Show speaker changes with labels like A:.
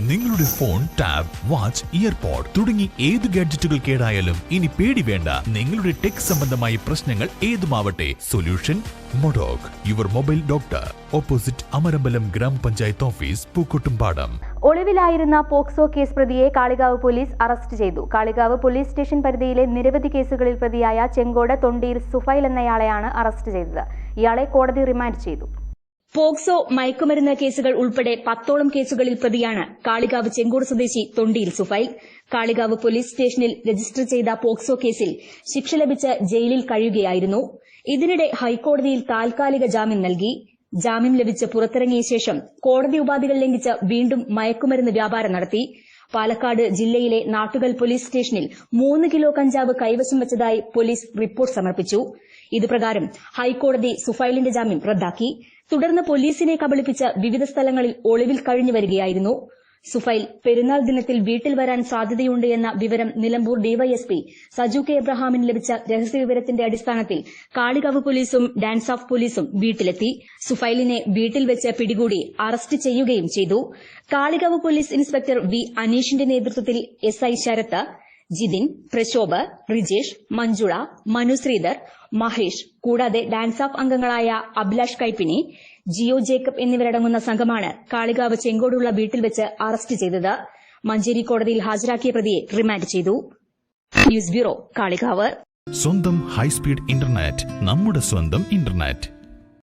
A: നിങ്ങളുടെ phone tab watch earpod തുടങ്ങി ഏത് ഗാഡ്ജറ്റുകൾ കേടായാലും ഇനി പേടി വേണ്ട. നിങ്ങളുടെ ടെക് സംബന്ധമായ പ്രശ്നങ്ങൾ ഏതുമാവട്ടെ. Solution Modoc. Your mobile doctor. Opposite Amarambalam ഗ്രാമപഞ്ചായത്ത് ഓഫീസ് പൂക്കോട്ടുംപാടം.
B: ഒളിവിലായിരുന്ന പോക്സോ കേസ് പ്രതിയെ കാളികാവ് പോലീസ് അറസ്റ്റ് ചെയ്തു. കാളികാവ് പോലീസ് സ്റ്റേഷൻ പരിധിയിലെ നിരവധി കേസുകളിൽ പ്രതിയായ ചെങ്കോട് തൊണ്ടിയിൽ സുഫൈൽ എന്നയാളെയാണ് അറസ്റ്റ് ചെയ്തത്. ഇയാളെ കോടതി റിമാൻഡ് ചെയ്തു.
C: പോക്സോ മയക്കുമരുന്ന് കേസുകൾ ഉൾപ്പെടെ പത്തോളം കേസുകളിൽ പ്രതിയാണ് കാളികാവ് ചെങ്കോട് സ്വദേശി തൊണ്ടിയിൽ സുഫൈൽ കാളികാവ് പോലീസ് സ്റ്റേഷനിൽ രജിസ്റ്റർ ചെയ്ത പോക്സോ കേസിൽ ശിക്ഷ ലഭിച്ച് ജയിലിൽ കഴിയുകയായിരുന്നു. ഇതിനിടെ ഹൈക്കോടതിയിൽ താൽക്കാലിക ജാമ്യം നൽകി. ജാമ്യം ലഭിച്ച് പുറത്തിറങ്ങിയ ശേഷം കോടതി ഉപാധികൾ ലംഘിച്ച് വീണ്ടും മയക്കുമരുന്ന് വ്യാപാരം നടത്തി. പാലക്കാട് ജില്ലയിലെ നാട്ടുകൽ പോലീസ് സ്റ്റേഷനിൽ മൂന്ന് കിലോ കഞ്ചാവ് കൈവശം വെച്ചതായി പോലീസ് റിപ്പോർട്ട് സമർപ്പിച്ചു. ഇതുപ്രകാരം ഹൈക്കോടതി സുഫൈലിന്റെ ജാമ്യം റദ്ദാക്കി. തുടർന്ന് പോലീസിനെ കബളിപ്പിച്ച് വിവിധ സ്ഥലങ്ങളിൽ ഒളിവിൽ കഴിഞ്ഞു വരികയായിരുന്നു. സുഫൈൽ പെരുന്നാൾ ദിനത്തിൽ വീട്ടിൽ വരാൻ സാധ്യതയുണ്ട് എന്ന വിവരം നിലമ്പൂർ ഡിവൈഎസ്പി സജു കെ എബ്രഹാമിന് ലഭിച്ച രഹസ്യവിവരത്തിന്റെ അടിസ്ഥാനത്തിൽ കാളികാവ് പോലീസും ഡാൻസ് ഓഫ് പോലീസും വീട്ടിലെത്തി. സുഫൈലിനെ വീട്ടിൽ വെച്ച് പിടികൂടി അറസ്റ്റ് ചെയ്യുകയും ചെയ്തു. കാളികാവ് പോലീസ് ഇൻസ്പെക്ടർ വി അനീഷിന്റെ നേതൃത്വത്തിൽ എസ്ഐ ശരത്ത് ജിതിൻ പ്രശോഭ് റിജേഷ് മഞ്ജുള മനുശ്രീധർ മഹേഷ് കൂടാതെ ഡാൻസ് ഓഫ് അംഗങ്ങളായ അഭിലാഷ് കൈപ്പിനി ജിയോ ജേക്കബ് എന്നിവരടങ്ങുന്ന സംഘമാണ് കാളികാവ് ചെങ്കോടുള്ള വീട്ടിൽ വെച്ച് അറസ്റ്റ് ചെയ്തത്. മഞ്ചേരി കോടതിയിൽ ഹാജരാക്കിയ പ്രതിയെ റിമാൻഡ് ചെയ്തു. News bureau Kalikavu.
A: സ്വന്തം ഹൈസ്പീഡ് ഇന്റർനെറ്റ് നമ്മുടെ സ്വന്തം ഇന്റർനെറ്റ്.